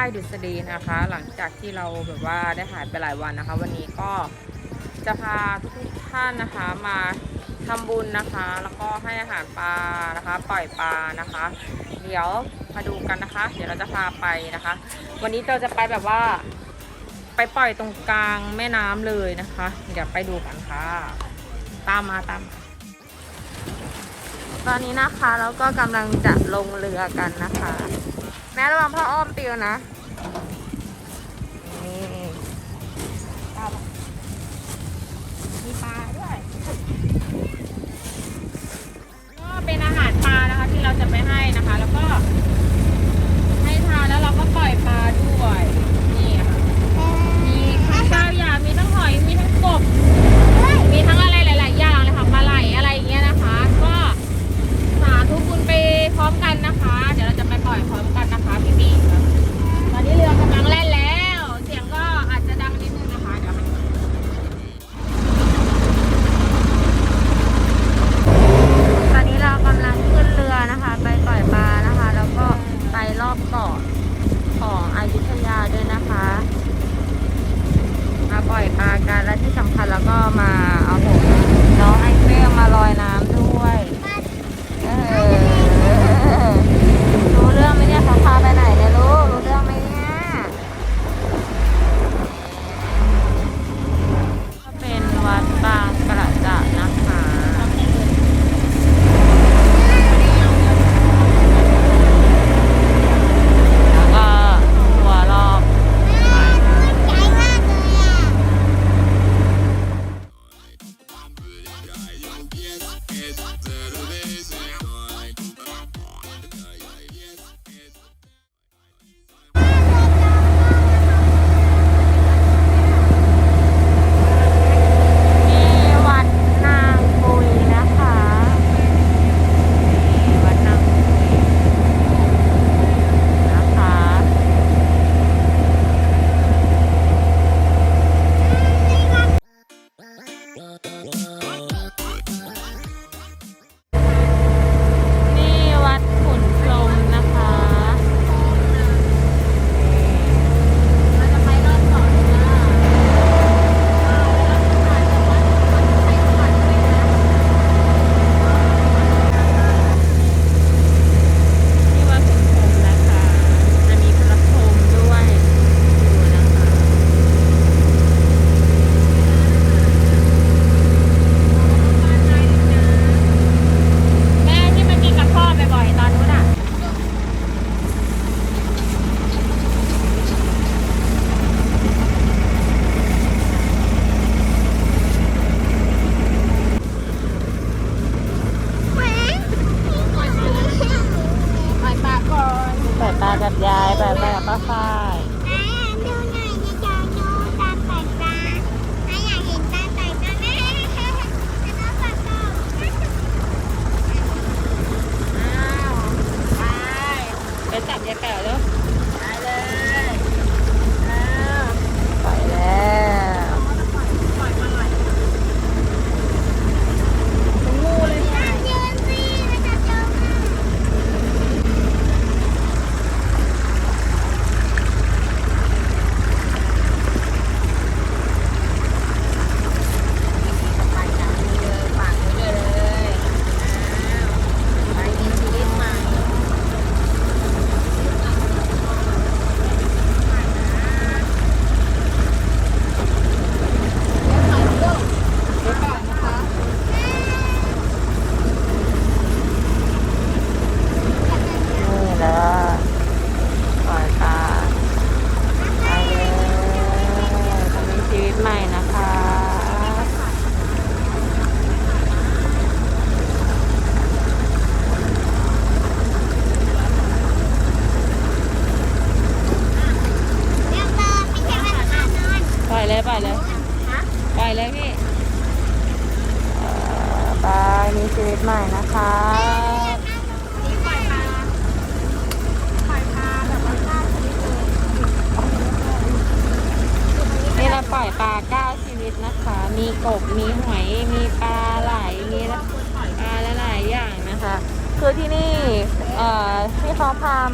ายดุษฎีนะคะ หลังจากที่เราแบบว่าได้หายไปหลายวันนะคะ วันนี้ก็จะพาทุกท่านนะคะมาทำบุญนะคะ แล้วก็ให้อาหารปลานะคะ ปล่อยปลานะคะ เดี๋ยวมาดูกันนะคะ เดี๋ยวเราจะพาไปนะคะ วันนี้เราจะไปแบบว่า ไปปล่อยตรงกลางแม่น้ำเลยนะคะ เดี๋ยวไปดูกันค่ะ ตามมาตามตอนนี้นะคะเราก็กำลังจะลงเรือกันนะคะ ม่ระวังพ่ออ้อมปิวนะนี่มีปลาด้วยก็เป็นอาหารปลานะคะที่เราจะไปให้นะคะ แล้วก็ให้ทานแล้วเราก็ปล่อยปลาด้วย อบเกาะของอยุทยาด้วยนะคะ มาปล่อยปลากันและที่สำคัญแล้วก็มาเอาหัว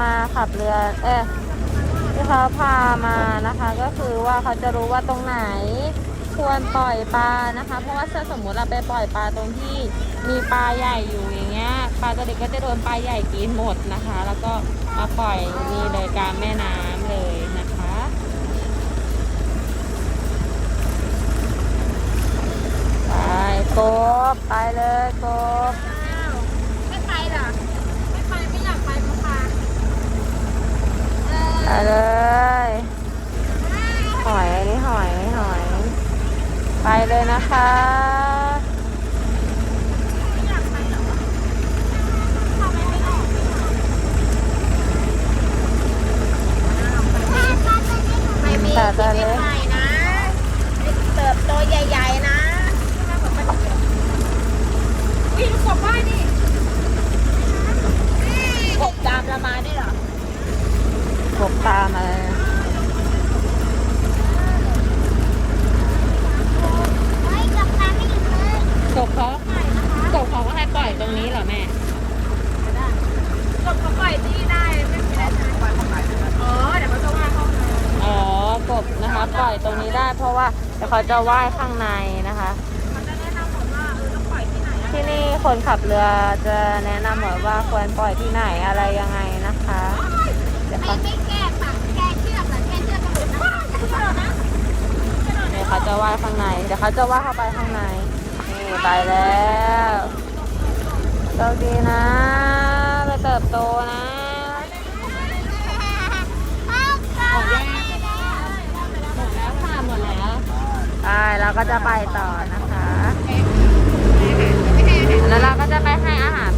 มาขับเรือ เออที่เขาพามานะคะ ก็คือว่าเขาจะรู้ว่าตรงไหนควรปล่อยปลานะคะ เพราะว่าถ้าสมมุติเราไปปล่อยปลาตรงที่มีปลาใหญ่อยู่อย่างเงี้ยปลาตัวเล็กก็จะโดนปลาใหญ่กินหมดนะคะ แล้วก็มาปล่อยนี่เลยกางแม่น้ำเลยนะคะ ไปโกบไปเลยโกบ ไปเลย หอยนนี้หอยหอย ไปเลยนะคะไม่อยากไปเหรอทำไมไม่ออกไม่มีแต่แต่เลยใหม่นะเติบโตใหญ่ๆนะวิ่งกลับบ้านนี่กบตามเรามาด้วยเหรอ กบตามากบตามไม่หยุดเลยกเขากบเขาก็ให้ปล่อยตรงนี้เหรอแม่กบเขาปล่อยที่ได้ไม่เป็นไรใช่ไหมอ๋อเดี๋ยวเขาจะว่าเข้ามาอ๋อกบนะคะปล่อยตรงนี้ได้ เพราะว่าเดี๋ยวเขาจะว่ายข้างในนะคะเขาจะแนะนำว่าปล่อยที่ไหนที่นี่คนขับเรือจะแนะนำหมดว่าควรปล่อยที่ไหนอะไรยังไงนะคะ ดี๋ยวไม่เขาไม่แก้ฝังแก้เชือกหรือแก้เชือกกระโดดนะเดี๋ยวเขาจะว่ายข้างใน เดี๋ยวเขาจะว่ายเข้าไปข้างใน นี่ไปแล้วโชคดีนะไปเติบโตนะหมดยังหมดแล้วค่ะหมดแล้วไปเราก็จะไปต่อนะคะ แล้วเราก็จะไปให้อาหาร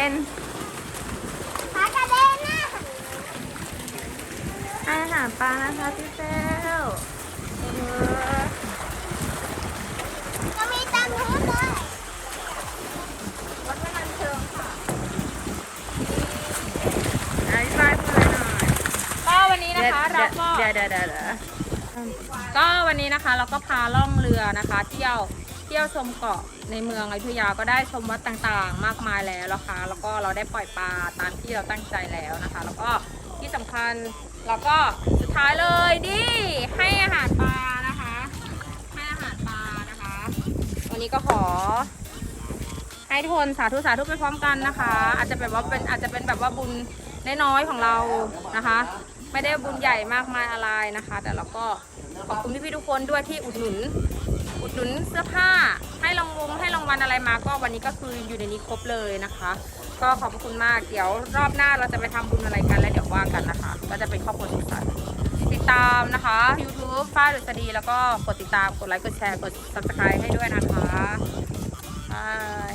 ด็นขากระเด็นนะให้อาหารปลานะคะพี่เซลเออก็มีเต็มพื้นเลยวัดพนันเชิงค่ะอธิบายเพื่อนหน่อยก็วันนี้นะคะเราก็เดี๋ยวเดี๋ยวเดี๋ยวเดี๋ยวก็วันนี้นะคะเราก็พาล่องเรือนะคะ เที่ยว เที่ยวชมเกาะในเมืองอยุธยาก็ได้ชมวัดต่างๆ มากมายแล้วนะคะ แล้วก็เราได้ปล่อยปลาตามที่เราตั้งใจแล้วนะคะ แล้วก็ที่สำคัญเราก็สุดท้ายเลยดิให้อาหารปลานะคะ ให้อาหารปลานะคะ วันนี้ก็ขอ ให้ทุกคนสาธุสาธุไปพร้อมกันนะคะ อาจจะแบบว่าเป็นอาจจะเป็นแบบว่าบุญน้อยๆของเรานะคะ ไม่ได้บุญใหญ่มากมายอะไรนะคะ แต่เราก็ขอบคุณพี่ๆทุกคนด้วยที่อุดหนุน อุดหนุนเสื้อผ้า ให้รางวงให้รางวัลอะไรมา ก็วันนี้ก็คืออยู่ในนี้ครบเลยนะคะ ก็ขอบคุณมาก เดี๋ยวรอบหน้าเราจะไปทำบุญอะไรกันแล้วเดี๋ยวว่ากันนะคะ ก็จะเป็นครอบครัวสุขสันต์ติดตามนะคะ YouTube ฟ้าดุษฎีแล้วก็กดติดตาม กดไลค์ กดแชร์ กด subscribe ให้ด้วยนะคะบาย